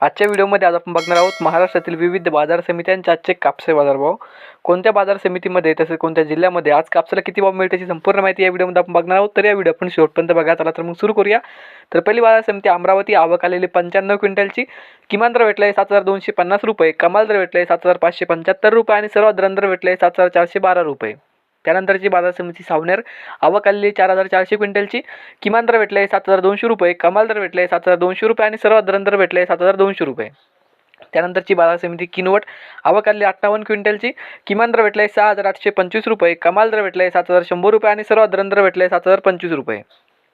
आजच्या व्हिडिओमध्ये आज आपण बघणार आहोत महाराष्ट्रातील विविध बाजार समित्यांचे आजचे कापसे बाजारभाव. कोणत्या बाजार समितीमध्ये तसेच कोणत्या जिल्ह्यामध्ये आज कापसाला किती भाव मिळते याची संपूर्ण माहिती या व्हिडिओमध्ये आपण बघणार आहोत. तर या व्हिडिओ आपण शेवटपर्यंत बघा चला तर मग सुरू करूया. तर पहिली बाजार समिती अमरावती आवक आलेली पंच्याण्णव क्विंटलची. किमान दर भेटला आहे सात हजार दोनशे पन्नास रुपये कमाल दर भेटला आहे सात हजार पाचशे पंच्याहत्तर रुपये आणि सर्वात दर भेटलं आहे सात हजार चारशे बारा रुपये. त्यानंतरची बाजार समिती सावनेर. आवक आलेली चार हजार चारशे क्विंटलची. किमान दर भेटले आहे सात हजार दोनशे रुपये. कमाल दर भेटले आहे सात हजार दोनशे रुपये आणि सर्वात दर दर भेटले आहे सात हजार दोनशे रुपये. त्यानंतरची बाजार समिती किनवट. आवक आलेली अठ्ठावन्न क्विंटलची. किमान दर भेटले आहे सहा हजार आठशे पंचवीस रुपये. कमाल दर भेटले आहे सात हजार शंभर रुपये आणि सर्वात दर दर भेटले आहे सात हजार पंचवीस रुपये.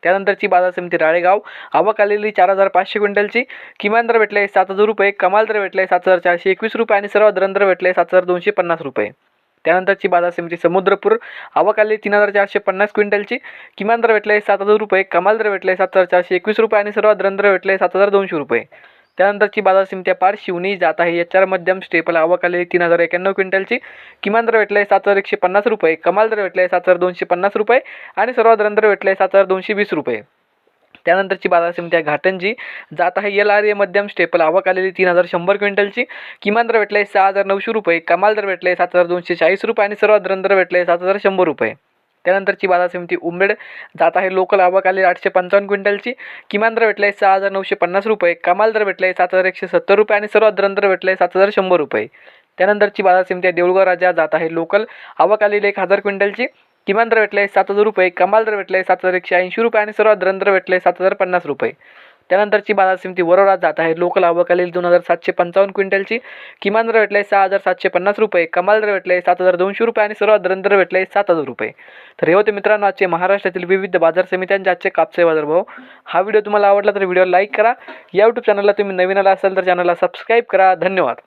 त्यानंतरची बाजार समिती राळेगाव. आवक आलेली चार हजार पाचशे क्विंटलची. किमान दर भेटले आहे सात हजार रुपये. कमाल दर भेटले आहे सात हजार चारशे एकवीस रुपये आणि सर्वात दर दर भेटले आहे सात हजार दोनशे पन्नास रुपये. त्यानंतरची बाजार समिती समुद्रपूर. आवक आली तीन हजार चारशे पन्नास क्विंटलची. किमान दर भेटले आहे सात हजार रुपये कमाल दर भेटले आहे सात हजार चारशे एकवीस रुपये आणि सर्वात दर दर भेटले आहे सात हजार दोनशे रुपये. त्यानंतरची बाजार समिती पार शिवणी जात आहे. एच आर मध्यम स्टेपल आवक आलेली तीन हजार एक्याण्णव क्विंटलची. किमान दर भेटले आहे सात हजार एकशे पन्नास रुपये कमाल दर भेटले आहे सात हजार दोनशे पन्नास रुपये आणि सर्वात दर दर आहे सात हजार दोनशे वीस रुपये. त्यानंतरची बाजार समिती आहे घाटंजी. जात आहे एल आर ए मध्यम स्टेपल आवक आलेली तीन हजार शंभर क्विंटलची. किमान दर भेटले आहे सहा हजार नऊशे रुपये. कमाल दर भेटले सात हजार दोनशे चाळीस रुपये आणि सर्वात दर भेटले आहे सात हजार शंभर रुपये. त्यानंतरची बाजार समिती उमेड जात आहे लोकल. आवक आलेली आठशे पंचावन्न क्विंटलची. किमान दर भेटले आहे सहा हजार नऊशे पन्नास रुपये. कमाल दर भेटले सात हजार एकशे सत्तर रुपये आणि सर्वात दर भेटले आहे सात हजार शंभर रुपये. त्यानंतरची बाजार समिती आहे देऊळगाव राजा. जात आहे लोकल. आवक आलेली एक हजार क्विंटलची. किमान दर भेटले सात हजार रुपये कमाल दर भेटले सात हजार एकशे ऐंशी रुपये आणि सर्वात दर भेटले सात हजार पन्नास रुपये. त्यानंतरची बाजार समिती वरोरात जात आहे. लोकल आवकालील दोन हजार सातशे पंचावन्न क्विंटलची. किमान दर भेटले आहे सहा हजार सातशे पन्नास रुपये कमाल दर भेटले सात हजार दोनशे रुपये आणि सर्वात दर भेटले सात हजार रुपये. तर हे होते मित्रांनो आजचे महाराष्ट्रातील विविध बाजार समित्यांचे आजचे कापसे बाजार भाव. हा व्हिडिओ तुम्हाला आवडला तर व्हिडिओ लाईक करा. या यूट्यूब चॅनलला तुम्ही नवीन आला असाल तर चॅनलला सबस्क्राईब करा. धन्यवाद.